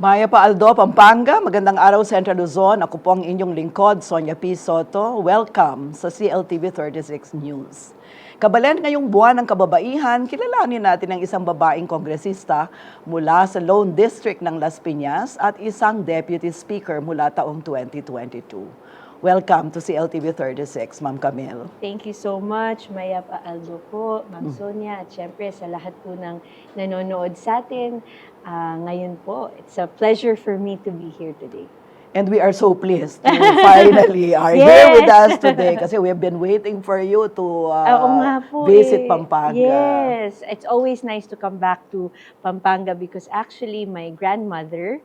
Maya Paaldo, Pampanga. Magandang araw, Central Luzon. Ako po ang inyong lingkod, Sonia P. Soto. Welcome sa CLTV 36 News. Kabalan ngayong buwan ng kababaihan, kilalanin natin ang isang babaeng kongresista mula sa Lone District ng Las Piñas at isang deputy speaker mula taong 2022. Welcome to CLTV 36, Ma'am Camille. Thank you so much, Maya Aldo po, Ma'am Mm. Sonia, at syempre sa lahat po ng nanonood sa atin. Ah, ngayon po, it's a pleasure for me to be here today. And we are so pleased to finally are here Yes. with us today kasi we have been waiting for you to uh, po visit eh. Pampanga. Yes, it's always nice to come back to Pampanga because actually my grandmother,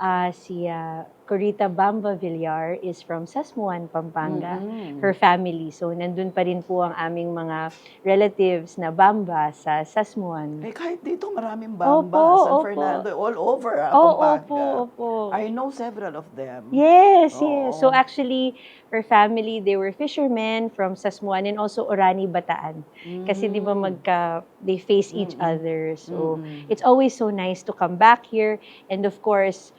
ah, si ah, Corita Bamba Villar is from Sasmuan, Pampanga. Mhm. Her family. So nandun pa rin po ang aming mga relatives na Bamba sa Sasmuan. Eh, kahit dito maraming Bamba, Opo, San opo. Fernando, all over ah, Oo, Pampanga. opo, opo. I know several of them. Yes, Oo. yes. So actually, her family, they were fishermen from Sasmuan and also Orani, Bataan. Kasi di ba Mm. magka, they face each Mm-mm. other. So Mm-mm. it's always so nice to come back here. And of course,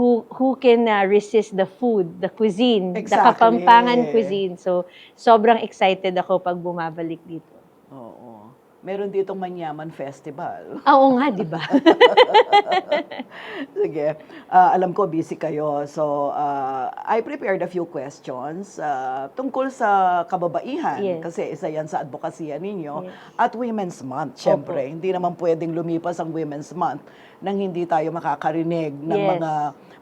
who who can uh, resist the food, the cuisine, the Exactly. Kapampangan cuisine. So sobrang excited ako pag bumabalik dito. Oo. Meron ditong Manyaman Festival. Ah, Oo nga, di ba? Sige. Ah, alam ko busy kayo. So, ah, I prepared a few questions ah, tungkol sa kababaihan. Yes. Kasi isa yan sa advokasya ninyo. Yes. At Women's Month, syempre. Opo. Hindi naman pwedeng lumipas ang Women's Month nang hindi tayo makakarinig ng Yes. mga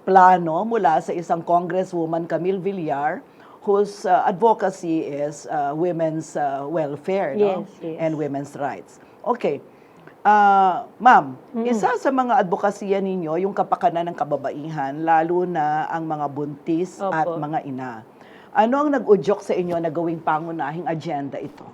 plano mula sa isang Congresswoman, Camille Villar, whose ah, advocacy is ah, women's ah, welfare no? Yes, yes. and women's rights. Okay. Ah, ma'am, Mm. isa sa mga advokasya ninyo yung kapakanan ng kababaihan, lalo na ang mga buntis Opo. at mga ina. Ano ang nag-udyok sa inyo na gawing pangunahing agenda ito?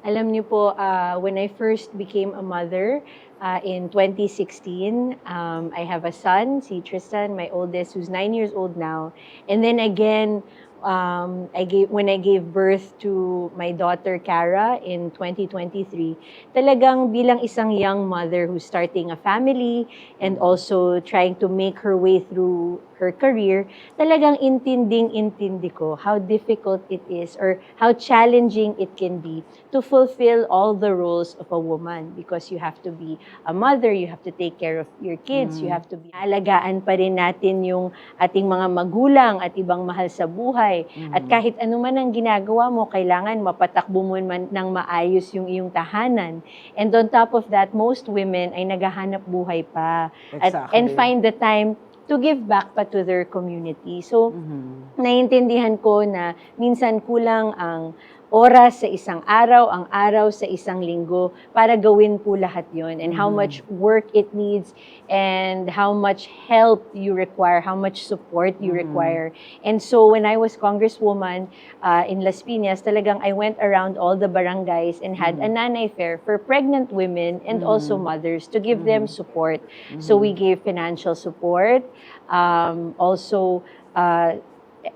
Alam niyo po, uh, when I first became a mother uh, in 2016, um, I have a son, si Tristan, my oldest, who's nine years old now. And then again, um, I gave, when I gave birth to my daughter, Cara, in 2023, talagang bilang isang young mother who's starting a family and also trying to make her way through her career, talagang intinding-intindi ko how difficult it is or how challenging it can be to fulfill all the roles of a woman because you have to be a mother, you have to take care of your kids, you have to be alagaan pa rin natin yung ating mga magulang at ibang mahal sa buhay. At kahit ano man ang ginagawa mo, kailangan mapatakbo mo man ng maayos yung iyong tahanan. And on top of that, most women ay naghahanap buhay pa at, and Exactly. find the time to give back pa to their community. So, Mhm. naiintindihan ko na minsan kulang ang oras sa isang araw, ang araw sa isang linggo para gawin po lahat yon and how Mhm. much work it needs and how much help you require, how much support you Mhm. require. And so when I was congresswoman uh, in Las Piñas, talagang I went around all the barangays and had a nanay fair for pregnant women and also mothers to give them support. So we gave financial support, um, also uh,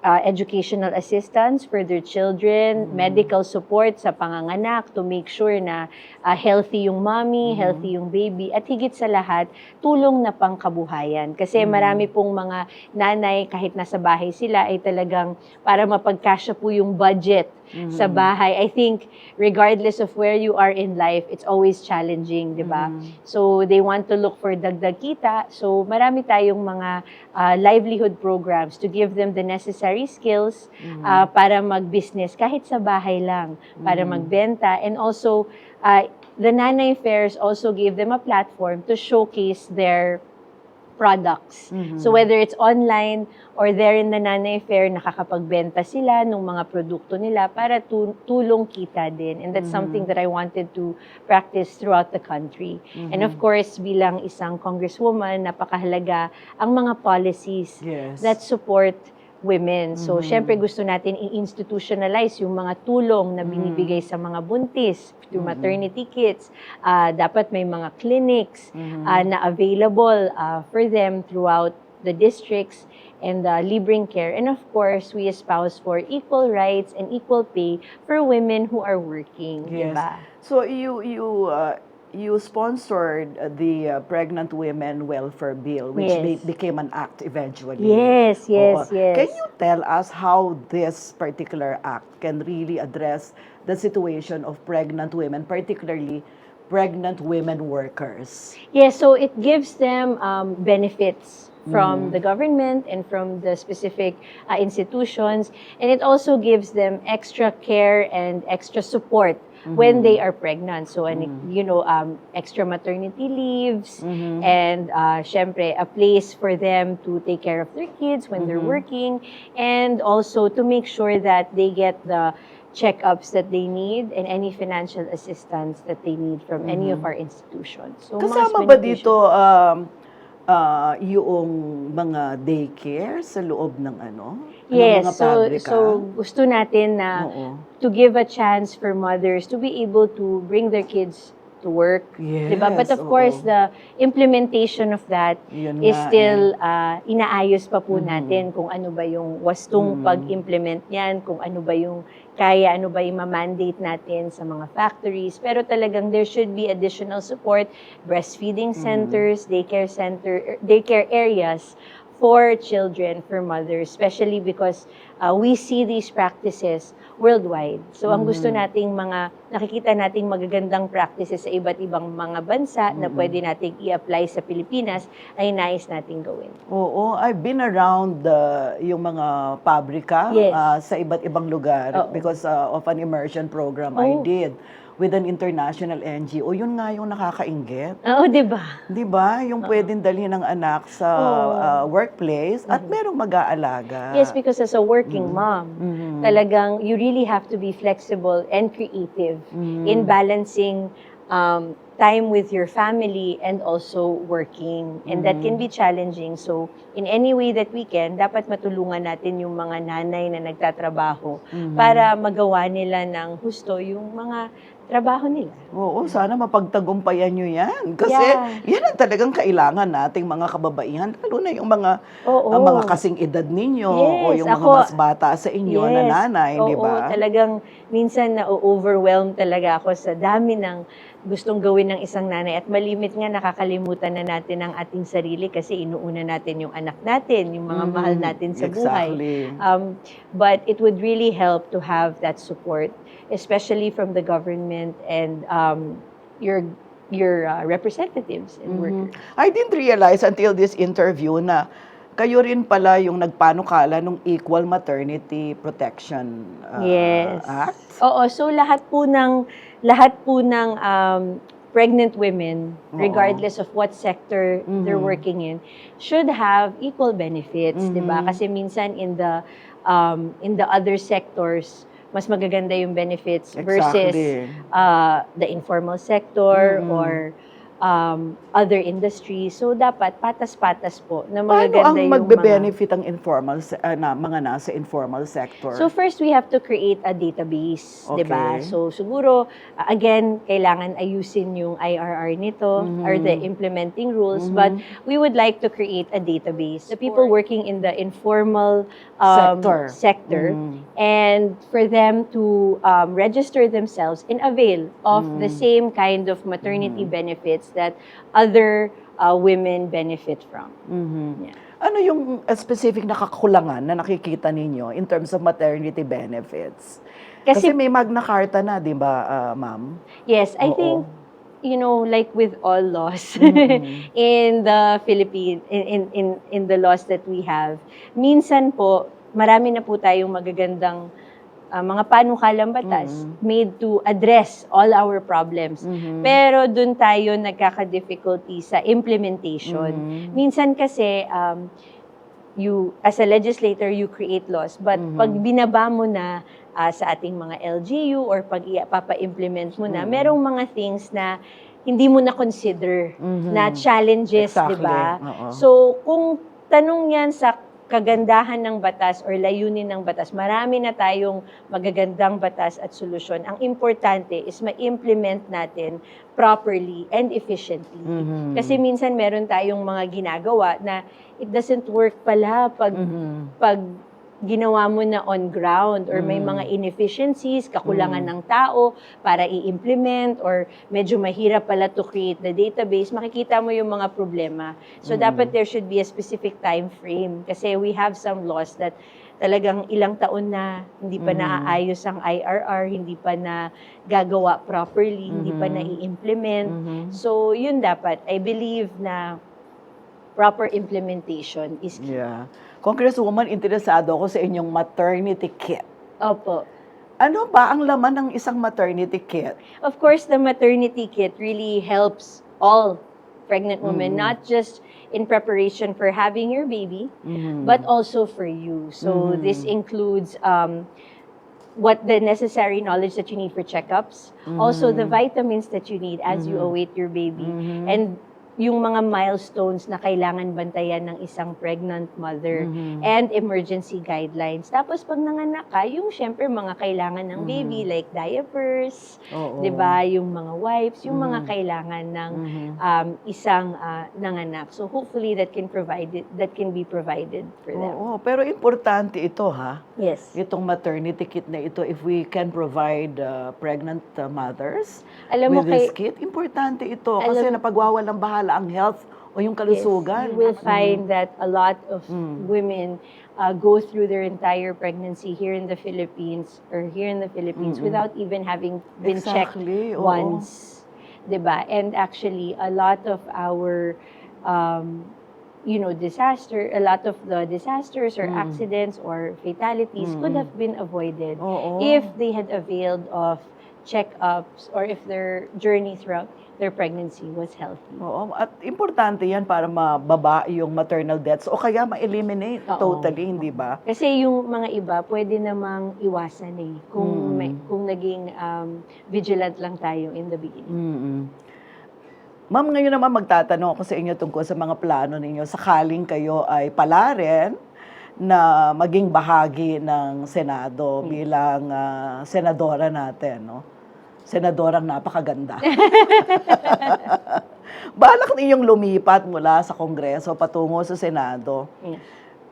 uh, educational assistance for their children, Mhm. medical support sa panganganak to make sure na uh, healthy yung mommy, Mhm. healthy yung baby, at higit sa lahat, tulong na pangkabuhayan. Kasi Mhm. marami pong mga nanay, kahit nasa bahay sila, ay talagang para mapagkasya po yung budget sa Mhm. bahay. I think regardless of where you are in life, it's always challenging, di ba? Mhm. So they want to look for dagdag kita. So marami tayong mga uh, livelihood programs to give them the necessary skills Mhm. uh, para mag-business kahit sa bahay lang, para Mhm. magbenta. And also, uh, the Nanay Fairs also gave them a platform to showcase their products. Mhm. So whether it's online or there in the Nanay Fair, nakakapagbenta sila ng mga produkto nila para tu- tulong kita din. And that's Mhm. something that I wanted to practice throughout the country. And of course, bilang isang congresswoman, napakahalaga ang mga policies yes. that support women. So, Mhm. syempre gusto natin i-institutionalize yung mga tulong na Mhm. binibigay sa mga buntis through Mhm. maternity kits. Ah, dapat may mga clinics Mhm. ah, na available ah, for them throughout the districts and uh, libreng care. And of course, we espouse for equal rights and equal pay for women who are working, Yes. ba? So you you uh, you sponsored the uh, Pregnant Women Welfare Bill, which Yes. be- became an act eventually. Yes, yes, Oo. yes. Can you tell us how this particular act can really address the situation of pregnant women, particularly pregnant women workers? Yes, so it gives them um, benefits from the government and from the specific uh, institutions, and it also gives them extra care and extra support when they are pregnant. So, and, you know, um, extra maternity leaves, and uh, syempre, a place for them to take care of their kids when they're working, and also to make sure that they get the checkups that they need and any financial assistance that they need from any of our institutions. So, Kasama ba dito um, ah, yung mga daycare sa loob ng ano? ng Yes, mga so pabrika? so gusto natin na Oo. to give a chance for mothers to be able to bring their kids to work. Yes, diba? But of oo. course, the implementation of that Yun is nga still eh. uh, inaayos pa po Mhm. natin kung ano ba yung wastong Mhm. pag-implement niyan, kung ano ba yung kaya, ano ba yung ma-mandate natin sa mga factories. Pero talagang there should be additional support, breastfeeding Mhm. centers, daycare center, daycare areas for children, for mothers, especially because uh, we see these practices worldwide. So ang gusto Mhm. nating mga, nakikita nating magagandang practices sa iba't ibang mga bansa na Mhm. pwede nating i-apply sa Pilipinas, ay nais nating gawin. Oo, I've been around the yung mga pabrika Yes. ah, sa iba't ibang lugar Oo. because ah, of an immersion program I Oh. did with an international NGO. Yun nga yung nakakainggit. Oo, di ba? 'Di ba? Yung pwedeng dalhin ng anak sa Oo. ah, workplace at merong mag-aalaga. Yes, because as a working mom, Mhm. talagang you really have to be flexible and creative Mhm. in balancing um, time with your family and also working. And that can be challenging. So, in any way that we can, dapat matulungan natin yung mga nanay na nagtatrabaho Mhm. para magawa nila ng husto yung mga trabaho nila. Oo, sana mapagtagumpayan nyo yan. Kasi Yeah. yan ang talagang kailangan nating mga kababaihan, lalo na yung mga Oo. ang mga kasing edad ninyo o Yes, yung mga ako- mas bata sa inyo na Yes. nanay, di ba? Oo, talagang minsan na-overwhelm talaga ako sa dami ng gustong gawin ng isang nanay at malimit nga nakakalimutan na natin ang ating sarili kasi inuuna natin yung anak natin, yung mga Mhm. mahal natin sa buhay. Exactly. Um, but it would really help to have that support, especially from the government and um, your your uh, representatives and Mhm. workers. I didn't realize until this interview na kayo rin pala yung nagpanukala ng Equal Maternity Protection uh, Yes. Act. Oo, so lahat po ng lahat po ng um, pregnant women, Oo. regardless of what sector they're Mhm. working in, should have equal benefits, 'di ba? Mhm. Kasi minsan in the um, in the other sectors, mas magaganda yung benefits versus Exactly. uh, the informal sector Mhm. or um, other industries. So dapat patas-patas po na Paano magaganda ang yung mga magbe-benefit ang informal se- ah, na, mga nasa informal sector? So first, we have to create a database, di ba? Okay. So siguro, uh, again, kailangan ayusin yung IRR nito Mhm. or the implementing rules, Mhm. but we would like to create a database. The people working in the informal um, Sector. sector, Mhm. and for them to um, register themselves and avail of the Mhm. same kind of maternity Mhm. benefits that other uh, women benefit from. Mhm. Yeah. Ano yung uh, specific na kakulangan na nakikita ninyo in terms of maternity benefits? Kasi, Kasi may Magna Carta na, di ba, ah, ma'am? Yes, I Oo. think you know, like with all laws Mhm. in the Philippines, in, in in in the laws that we have, minsan po marami na po tayong magagandang ah, mga panukalang batas Mhm. made to address all our problems. Mhm. Pero dun tayo nagkaka-difficulty sa implementation. Mhm. Minsan kasi um, you as a legislator you create laws but Mhm. pag binaba mo na ah, sa ating mga LGU or pag papa-implement mo na Mhm. merong mga things na hindi mo na consider Mhm. na challenges, Exactly. 'di ba? So kung tanong 'yan sa kagandahan ng batas or layunin ng batas, marami na tayong magagandang batas at solusyon. Ang importante is ma-implement natin properly and efficiently. Mhm. Kasi minsan meron tayong mga ginagawa na it doesn't work pala pag Mhm. pag ginawa mo na on ground or may Mm. mga inefficiencies, kakulangan Mm. ng tao para i-implement or medyo mahirap pala to create the database, makikita mo yung mga problema. So Mm. dapat there should be a specific time frame kasi we have some laws that talagang ilang taon na hindi pa Mm. naaayos ang IRR, hindi pa na gagawa properly, hindi pa Mhm. na-i-implement. Mhm. So, yun dapat. I believe na proper implementation is key. Yeah. Congresswoman, interesado ako sa inyong maternity kit. Opo. Ano ba ang laman ng isang maternity kit? Of course, the maternity kit really helps all pregnant women, Mhm. not just in preparation for having your baby, Mhm. but also for you. So, Mhm. this includes um, what the necessary knowledge that you need for checkups, also the Mhm. vitamins that you need as you Mhm. await your baby, Mhm. and yung mga milestones na kailangan bantayan ng isang pregnant mother Mhm. and emergency guidelines. Tapos pag nanganak ka, yung syempre mga kailangan ng baby Mhm. like diapers. 'di ba, yung mga wipes, yung mga Mhm. kailangan ng Mhm. um, isang ah, nanganak. So hopefully that can provide it, that can be provided for them. Oo, pero importante ito ha. Yes. Itong maternity kit na ito, if we can provide uh, pregnant uh, mothers Alam mo with kay this kit, importante ito kasi Alam- napagwawalang bahala ang health o yung Yes, kalusugan. you will find that a lot of Mm. women uh, go through their entire pregnancy here in the Philippines or here in the Philippines Mm-mm. without even having been checked Exactly, oo. once. 'Di ba? And actually, a lot of our um, you know, disaster, a lot of the disasters or Mm. accidents or fatalities could Mm-mm. have been avoided Oo. if they had availed of checkups or if their journey throughout their pregnancy was healthy. Oo, at importante 'yan para mababa yung maternal deaths o kaya ma-eliminate Oo. totally, hindi ba? Kasi yung mga iba, pwede namang iwasan eh. Kung, Mm. may, kung naging um, vigilant lang tayo in the beginning. mm Ma'am, ngayon naman magtatanong ako sa inyo tungkol sa mga plano ninyo sakaling kayo ay palarin na maging bahagi ng Senado Yes. bilang ah, senadora natin, no? Senadorang napakaganda. Balak ninyong lumipat mula sa Kongreso patungo sa Senado. Yes.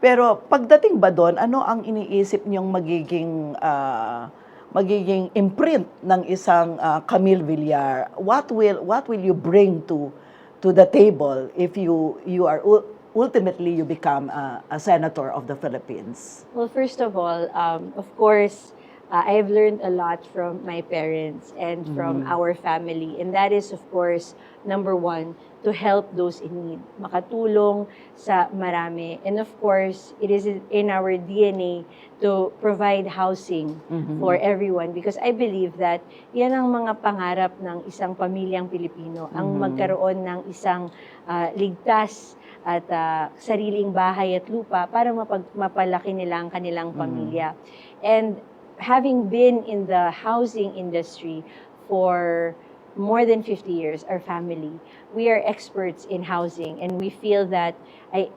Pero pagdating ba doon, ano ang iniisip niyong magiging ah, magiging imprint ng isang ah, Camille Villar? What will what will you bring to to the table if you you are ul- ultimately you become ah, a senator of the Philippines? Well, first of all, um, of course, uh, I've learned a lot from my parents and from Mhm. our family. And that is, of course, number one, to help those in need. Makatulong sa marami. And of course, it is in our DNA to provide housing Mhm. for everyone because I believe that yan ang mga pangarap ng isang pamilyang Pilipino, ang Mhm. magkaroon ng isang ah, ligtas at ah, sariling bahay at lupa para mapag, mapalaki nila ang kanilang Mhm. pamilya. And having been in the housing industry for more than 50 years, our family, we are experts in housing and we feel that I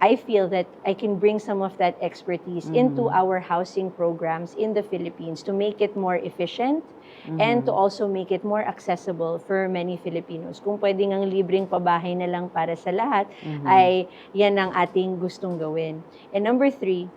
I feel that I can bring some of that expertise into Mhm. our housing programs in the Philippines to make it more efficient and to Mhm. also make it more accessible for many Filipinos. Kung pwedeng ang libreng pabahay na lang para sa lahat, Mhm. ay yan ang ating gustong gawin. And number three,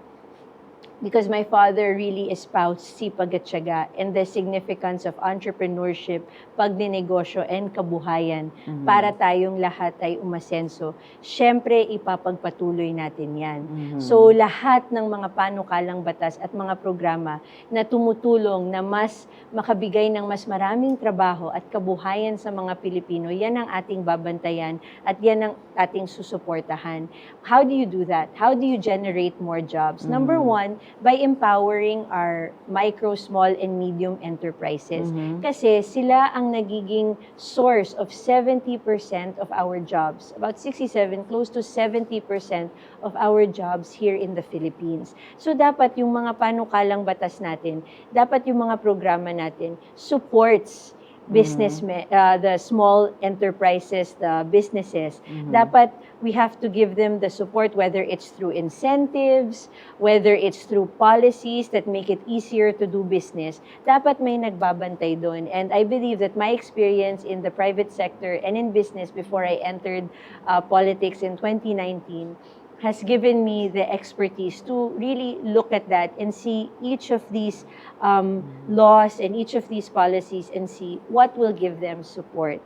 because my father really espoused sipag at tiyaga and the significance of entrepreneurship, pagninegosyo, and kabuhayan Mhm. para tayong lahat ay umasenso, syempre ipapagpatuloy natin yan. Mhm. So lahat ng mga panukalang batas at mga programa na tumutulong na mas makabigay ng mas maraming trabaho at kabuhayan sa mga Pilipino, yan ang ating babantayan at yan ang ating susuportahan. How do you do that? How do you generate more jobs? Number Mhm. one, by empowering our micro, small, and medium enterprises. Mhm. Kasi sila ang nagiging source of 70% of our jobs. About 67, close to 70% of our jobs here in the Philippines. So dapat yung mga panukalang batas natin, dapat yung mga programa natin supports businessmen, uh, the small enterprises, the businesses. Mhm. Dapat we have to give them the support, whether it's through incentives, whether it's through policies that make it easier to do business. Dapat may nagbabantay doon. And I believe that my experience in the private sector and in business before I entered uh, politics in 2019 has given me the expertise to really look at that and see each of these um, laws and each of these policies and see what will give them support.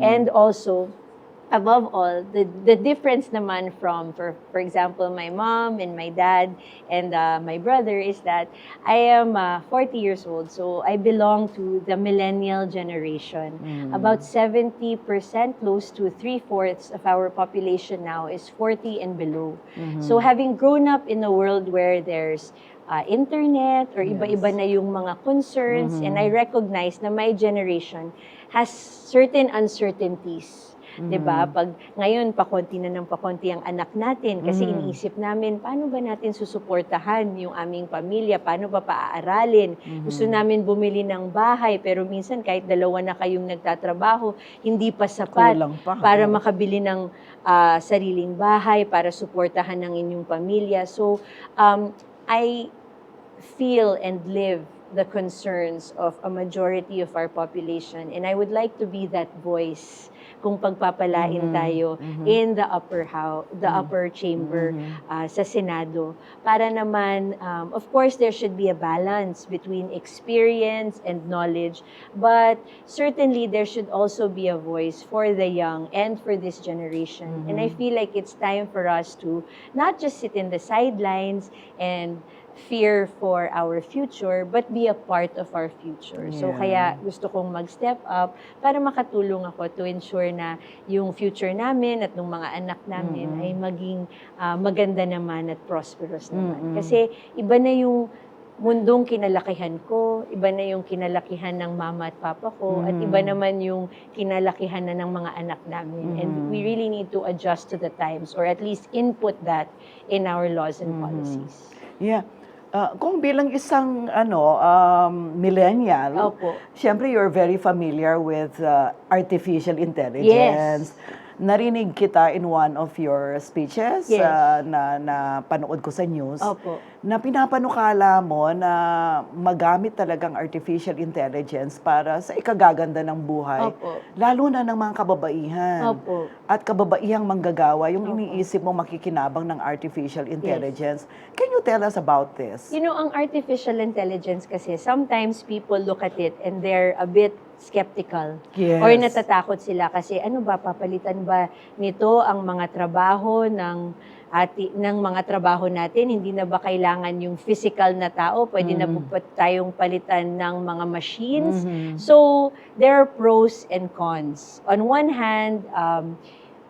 And also, above all, the, the difference naman from, for, for example, my mom and my dad and uh, my brother is that I am uh, 40 years old, so I belong to the millennial generation. About 70%, close to three-fourths of our population now is 40 and below. So having grown up in a world where there's uh, internet or iba-iba na yung mga concerns and I recognize na my generation has certain uncertainties. 'Di ba? Pag ngayon pakonti na ng pakonti ang anak natin kasi iniisip namin paano ba natin susuportahan yung aming pamilya, paano ba paaaralin? Gusto namin bumili ng bahay pero minsan kahit dalawa na kayong nagtatrabaho, hindi pa sapat Kulang pa. para makabili ng ah, sariling bahay, para suportahan ng inyong pamilya. So, um, I feel and live the concerns of a majority of our population. And I would like to be that voice kung pagpapalain tayo in the upper house, the upper chamber ah, sa Senado. Para naman, um, of course, there should be a balance between experience and knowledge, but certainly there should also be a voice for the young and for this generation. And I feel like it's time for us to not just sit in the sidelines and fear for our future, but be a part of our future. So Yeah. kaya gusto kong mag-step up para makatulong ako to ensure na yung future namin at ng mga anak namin ay maging ah, maganda naman at prosperous naman. Kasi iba na yung mundong kinalakihan ko, iba na yung kinalakihan ng mama at papa ko, at iba naman yung kinalakihan na ng mga anak namin. And we really need to adjust to the times or at least input that in our laws and policies. Yeah. Ah, kung bilang isang ano um, millennial, Opo. Siyempre, you're very familiar with uh, artificial intelligence. Narinig kita in one of your speeches Yes. uh, na, na panood ko sa news Opo. na pinapanukala mo na magamit talagang artificial intelligence para sa ikagaganda ng buhay. Opo. Lalo na ng mga kababaihan. Opo. At kababaihang manggagawa, yung iniisip mo makikinabang ng artificial intelligence. Can you tell us about this? You know, ang artificial intelligence kasi, sometimes people look at it and they're a bit skeptical. Yes. Or natatakot sila kasi ano ba, papalitan ba nito ang mga trabaho ng ati, ng mga trabaho natin? Hindi na ba kailangan yung physical na tao? Pwede na Mm. ba tayong palitan ng mga machines? So, there are pros and cons. On one hand, um,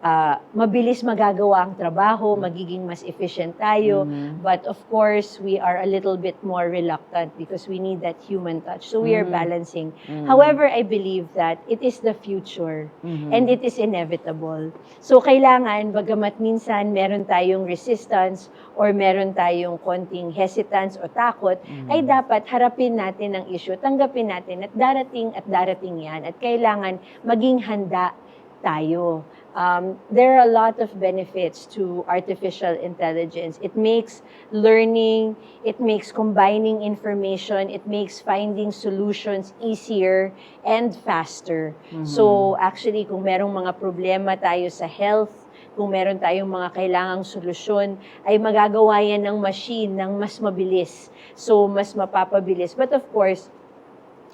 ah, mabilis magagawa ang trabaho, magiging mas efficient tayo. But of course, we are a little bit more reluctant because we need that human touch. So we are balancing. However, I believe that it is the future and it is inevitable. So kailangan, bagamat minsan meron tayong resistance or meron tayong konting hesitance o takot, ay dapat harapin natin ang issue, tanggapin natin at darating at darating yan at kailangan maging handa tayo. Um, there are a lot of benefits to artificial intelligence. It makes learning, it makes combining information, it makes finding solutions easier and faster. So actually, kung merong mga problema tayo sa health, kung meron tayong mga kailangang solusyon, ay magagawa yan ng machine ng mas mabilis. So, mas mapapabilis. But of course,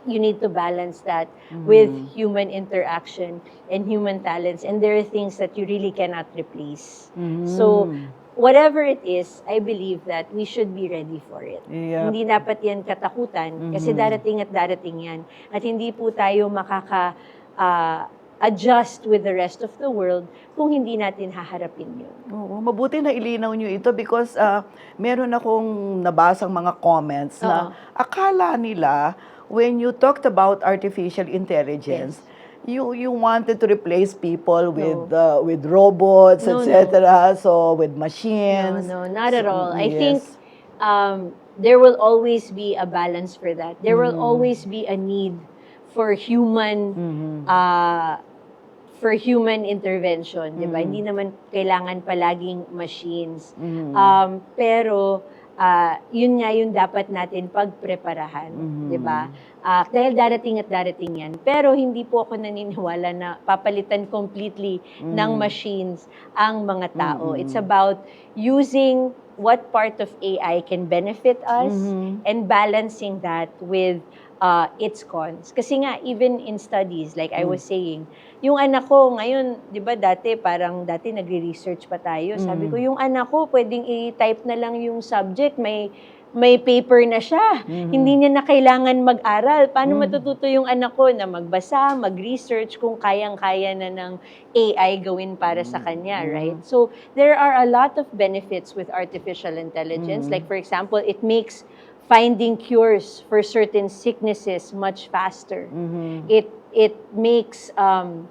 you need to balance that with human interaction and human talents. And there are things that you really cannot replace. So, whatever it is, I believe that we should be ready for it. Yeah. Hindi dapat yan katakutan kasi darating at darating yan. At hindi po tayo makaka ah, adjust with the rest of the world kung hindi natin haharapin yun. Oo, mabuti na ilinaw nyo ito because ah, meron akong nabasang mga comments na akala nila when you talked about artificial intelligence, you you wanted to replace people with uh, with robots, No, etc. So with machines. No, no, not at all. I Yes. think um, there will always be a balance for that. There will always be a need for human uh, for human intervention, 'di ba? Hindi naman kailangan palaging machines. Um, pero ah, yun nga yung dapat natin pagpreparahan, Mhm. 'di ba? Ah, dahil darating at darating yan. Pero hindi po ako naniniwala na papalitan completely ng Mm. machines ang mga tao. Mm-mm. It's about using what part of AI can benefit us Mhm. and balancing that with uh, its cons. Kasi nga, even in studies, like I Mm. was saying, yung anak ko ngayon, di ba dati, parang dati nagre-research pa tayo. Sabi Mm. ko, yung anak ko, pwedeng i-type na lang yung subject, may may paper na siya. Mhm. Hindi niya na kailangan mag-aral. Paano Mm. matututo yung anak ko na magbasa, mag-research kung kayang-kaya na ng AI gawin para sa kanya, Mhm. right? So, there are a lot of benefits with artificial intelligence. Mhm. Like, for example, it makes finding cures for certain sicknesses much faster. Mhm. It it makes um,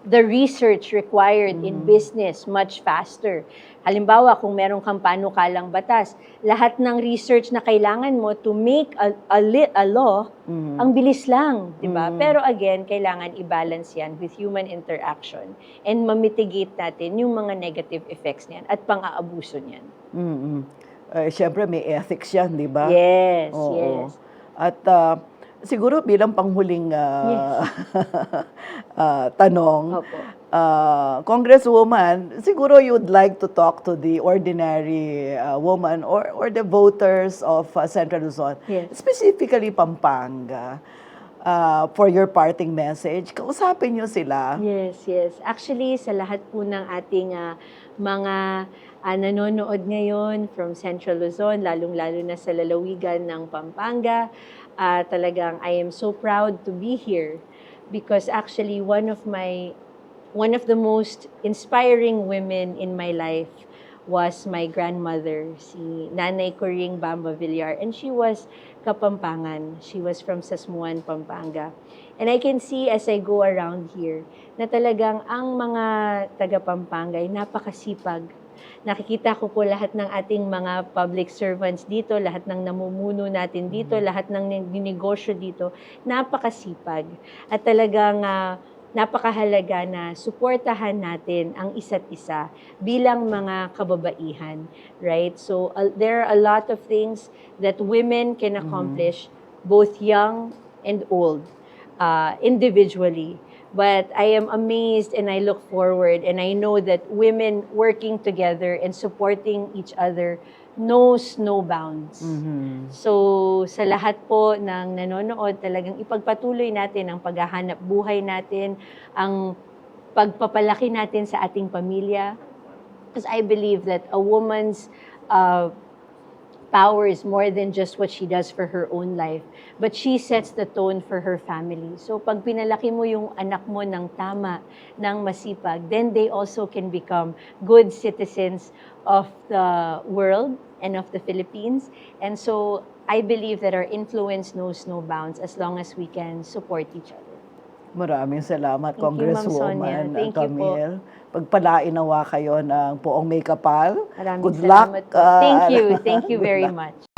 the research required in Mhm. business much faster. Halimbawa, kung meron kang panukalang batas, lahat ng research na kailangan mo to make a, a, li- a law, Mhm. ang bilis lang, di ba? Mhm. Pero again, kailangan i-balance yan with human interaction and mamitigate natin yung mga negative effects niyan at pang-aabuso niyan. Mhm. Eh, Siyempre, may ethics yan, di ba? Yes, Oo. yes. At ah, siguro bilang panghuling ah, ah, tanong, Opo. ah, Congresswoman, siguro you'd like to talk to the ordinary ah, woman or, or the voters of ah, Central Luzon, Yes. specifically Pampanga, ah, for your parting message. Kausapin niyo sila. Yes, yes. Actually, sa lahat po ng ating ah, mga ah, nanonood ngayon from Central Luzon, lalong-lalo na sa lalawigan ng Pampanga, ah, talagang I am so proud to be here because actually one of my one of the most inspiring women in my life was my grandmother, si Nanay Coring Bamba Villar. And she was Kapampangan. She was from Sasmuan, Pampanga. And I can see as I go around here na talagang ang mga taga Pampanga ay napakasipag. Nakikita ko po lahat ng ating mga public servants dito, lahat ng namumuno natin dito, lahat ng negosyo dito, napakasipag. At talagang ah, napakahalaga na suportahan natin ang isa't isa bilang mga kababaihan, right? So uh, there are a lot of things that women can accomplish, both young and old, uh, individually. But I am amazed and I look forward and I know that women working together and supporting each other knows no bounds. Mhm. So, sa lahat po ng nanonood, talagang ipagpatuloy natin ang paghahanap buhay natin, ang pagpapalaki natin sa ating pamilya. Because I believe that a woman's uh, power is more than just what she does for her own life, but she sets the tone for her family. So, pag pinalaki mo yung anak mo ng tama, ng masipag, then they also can become good citizens of the world and of the Philippines. And so, I believe that our influence knows no bounds as long as we can support each other. Maraming salamat, Thank you. Congresswoman Thank you po. Camille. Pagpalain nawa kayo ng poong may kapal. Maraming Good luck. po. ah, Thank you. Thank you very much.